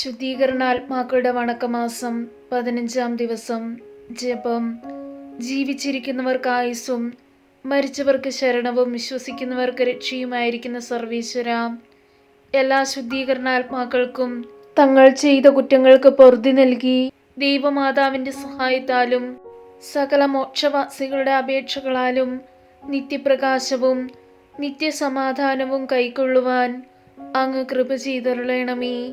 ശുദ്ധീകരണാത്മാക്കളുടെ വണക്കമാസം പതിനഞ്ചാം ദിവസം ജപം. ജീവിച്ചിരിക്കുന്നവർക്ക് ആയുസ്സും മരിച്ചവർക്ക് ശരണവും വിശ്വസിക്കുന്നവർക്ക് രക്ഷയുമായിരിക്കുന്ന സർവീശ്വര. എല്ലാ ശുദ്ധീകരണാത്മാക്കൾക്കും തങ്ങൾ ചെയ്ത കുറ്റങ്ങൾക്ക് പൊറുതി നൽകി. ദൈവമാതാവിന്റെ സഹായത്താലും സകല മോക്ഷവാസികളുടെ അപേക്ഷകളാലും നിത്യപ്രകാശവും നിത്യസമാധാനവും കൈക്കൊള്ളുവാൻ അങ്ങ് കൃപ ചെയ്തരുളണമേ.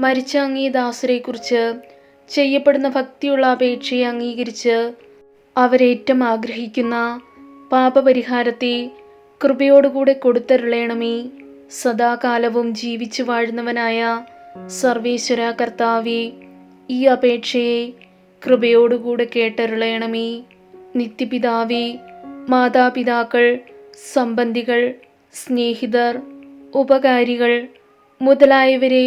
മരിച്ച അങ്ങേ ദാസരെക്കുറിച്ച് ചെയ്യപ്പെടുന്ന ഭക്തിയുള്ള അപേക്ഷയെ അംഗീകരിച്ച് അവരേറ്റം ആഗ്രഹിക്കുന്ന പാപപരിഹാരത്തെ കൃപയോടുകൂടെ കൊടുത്തരുളയണമേ സദാകാലവും ജീവിച്ചു വാഴുന്നവനായ സർവേശ്വര കർത്താവെ ഈ അപേക്ഷയെ കൃപയോടുകൂടെ കേട്ടരുളയണമേ നിത്യപിതാവെ മാതാപിതാക്കൾ സംബന്ധികൾ സ്നേഹിതർ ഉപകാരികൾ മുതലായവരെ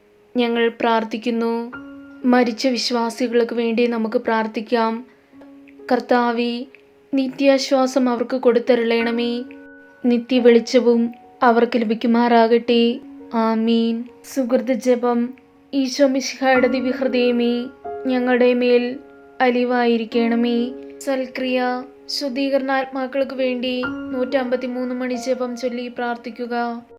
ഞങ്ങൾ പ്രാർത്ഥിക്കുന്നു. മരിച്ച വിശ്വാസികൾക്ക് വേണ്ടി നമുക്ക് പ്രാർത്ഥിക്കാം. കർത്താവി നിത്യാശ്വാസം അവർക്ക് കൊടുത്തരുളയണമേ നിത്യ വെളിച്ചവും അവർക്ക് ലഭിക്കുമാറാകട്ടെ. ആമീൻ. സുഹൃത്ത് ജപം. ഈശോ മിശിഹായുടെ ദിവ്യഹൃദയമേ ഞങ്ങളുടെ മേൽ അലിവായിരിക്കണമേ. സൽക്രിയ ശുദ്ധീകരണാത്മാക്കൾക്ക് വേണ്ടി നൂറ്റമ്പത്തി മൂന്ന് മണി ജപം ചൊല്ലി പ്രാർത്ഥിക്കുക.